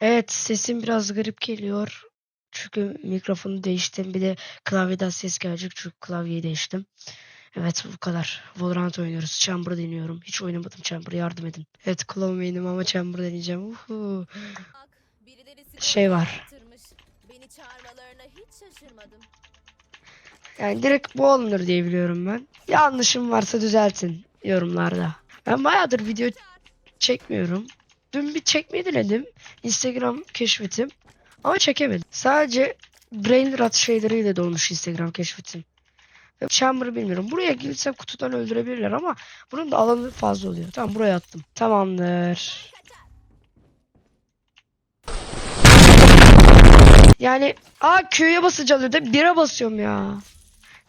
Evet sesim biraz garip geliyor. Çünkü mikrofonu değiştim. Bir de klavyeden ses gelecek çünkü klavyeyi değiştim. Evet bu kadar. Valorant oynuyoruz. Chamber deniyorum. Hiç oynamadım Chamber yardım edin. Evet Claw ama Chamber deneyeceğim. Uhu. Şey var. Yani direkt bu alınır diye biliyorum ben. Yanlışım varsa düzeltin yorumlarda. Ben bayağıdır video çekmiyorum. Dün bir çekmeyi denedim. Instagram keşfetim. Ama çekemedim. Sadece brain rot şeyleriyle dolmuş Instagram keşfetim. Chamber'ı bilmiyorum. Buraya girsem kutudan öldürebilirler ama bunun da alanı fazla oluyor. Tamam buraya attım. Tamamdır. Yani aa Q'ya basacağım dedi. 1'e basıyorum ya.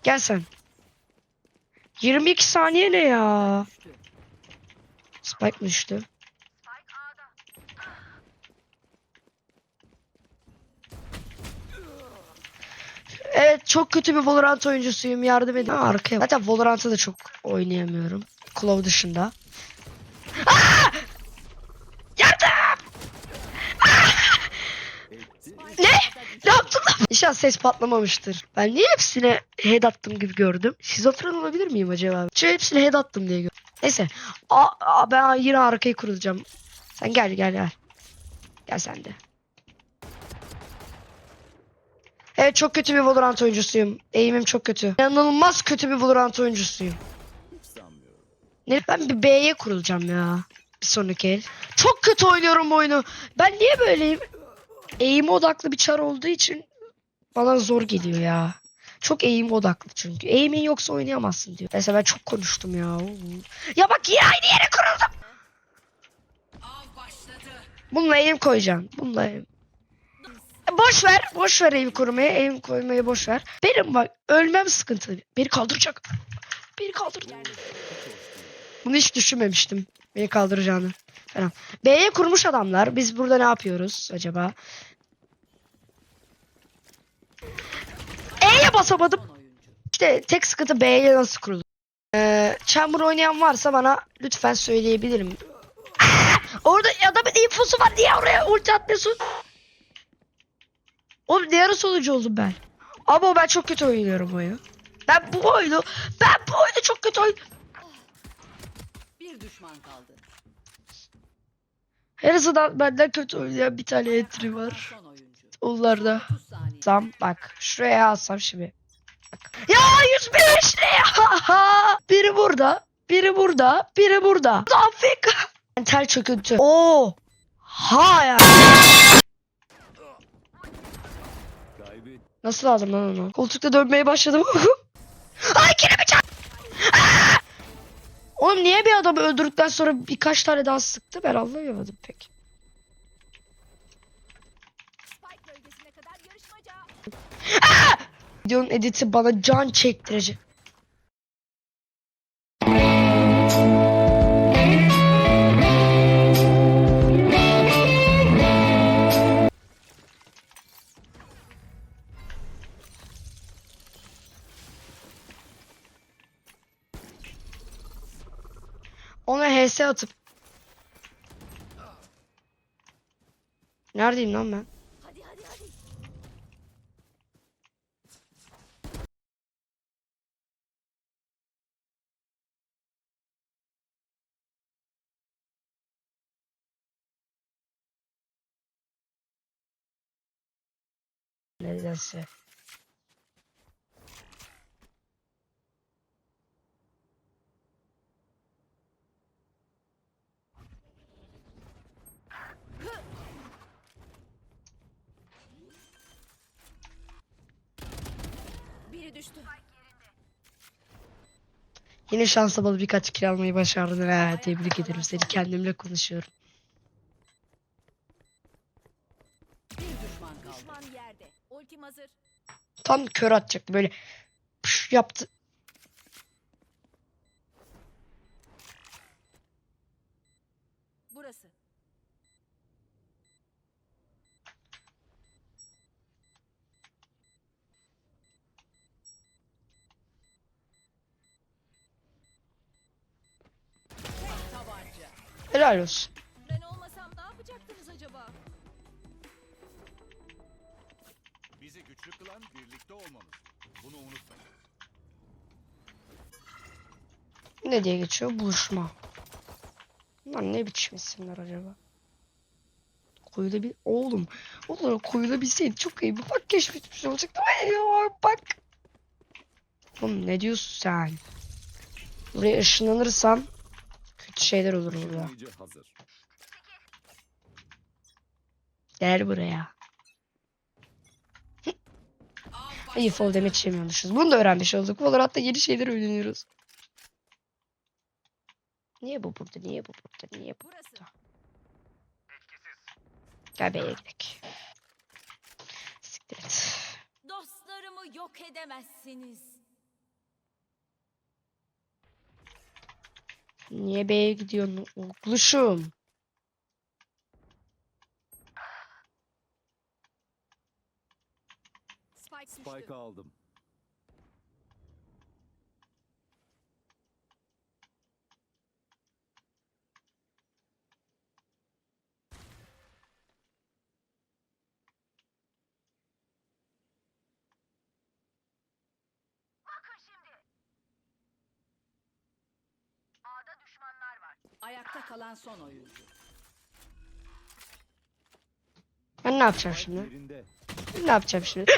Gel sen. 22 saniye ne ya? Spike mı düştü? Evet çok kötü bir Valorant oyuncusuyum yardım edin. Arkaya. Zaten Valorant'ı da çok oynayamıyorum. Claw dışında. Aa! Yardım! Aa! Ne? Ne yaptın lan? İnşallah ses patlamamıştır. Ben niye hepsine head attım gibi gördüm? Şizofren olabilir miyim acaba? Çünkü hepsine head attım diye gördüm. Neyse. Aa, aa, ben yine arkaya kurulacağım. Sen gel gel gel. Gel sen de. Evet çok kötü bir Valorant oyuncusuyum. Eğimim çok kötü. İnanılmaz kötü bir Valorant oyuncusuyum. Ne? Ben bir B'ye kurulacağım ya. Bir sonraki el. Çok kötü oynuyorum bu oyunu. Ben niye böyleyim? Eğim odaklı bir çar olduğu için bana zor geliyor ya. Çok eğim odaklı çünkü. Eğimin yoksa oynayamazsın diyor. Mesela ben çok konuştum ya. Ya bak yine aynı yere kuruldum. Bununla eğim koyacağım. Bununla eğim. Boş ver. Boş ver eğim kurmayı. Eğim koymayı boş ver. Benim bak ölmem sıkıntı. Beni kaldıracak. Beni kaldırdı. Bunu hiç düşünmemiştim. Beni kaldıracağını. Falan. B'ye kurmuş adamlar. Biz burada ne yapıyoruz acaba? E'ye basamadım. İşte tek sıkıntı B'ye nasıl kurulur? Ee, Chamber oynayan varsa bana lütfen söyleyebilirim. Aa! Orada adamın infosu var. Niye oraya ulti atmıyorsun? Oğlum ne ara sonucu oldum ben? Ama ben çok kötü oynuyorum bu oyunu. Ben bu oyunu, ben bu oyunu çok kötü oynuyorum. Bir düşman kaldı. Her azından benden kötü oynayan bir tane entry var. 30 saniye. Alsam bak şuraya alsam şimdi. Bak. Ya 105 ne ya? Biri burada, biri burada, biri burada. Afrika. Mental çöküntü. Oo. Ha ya. Nasıl aldım lan onu? Koltukta dönmeye başladım. Ay kelime çarp. Oğlum niye bir adamı öldürdükten sonra birkaç tane daha sıktı? Ben anlayamadım pek. Videonun editi bana can çektirecek. HS atıp Neredeyim lan ben? Hadi hadi hadi. Nedense. Biri düştü. Yine şansa bağlı birkaç kill almayı başardın. Ha, tebrik ederim seni. Kendimle konuşuyorum. Bir düşman kaldı. Düşman yerde. Ultim hazır. Tam kör atacaktı böyle. Pış yaptı. Helal olsun. Ben olmasam ne yapacaktınız acaba? Bizi güçlü kılan birlikte olmamız. Bunu unutmayın. Ne diye geçiyor? Buluşma. Bunlar ne biçim isimler acaba? Kuyuda bir... Oğlum. Oğlum kuyuda bilseydi çok iyi. Bir bak keşfetmiş olacaktı. Ay bak. Oğlum ne diyorsun sen? Buraya ışınlanırsam şeyler olur burada. Gel buraya. İyi fall damage yemiyormuşuz. Bunu da öğrenmiş olduk. Valorant'ta yeni şeyler öğreniyoruz. Niye bu burada? Niye bu burada? Niye bu? Burası. Gel B'ye gidelim. Siktir et. Dostlarımı yok edemezsiniz. Niye B'ye gidiyorsun oğluşum? Spike, aldım. Ayakta kalan son oyuncu. Ben ne yapacağım şimdi? Ben ne yapacağım şimdi?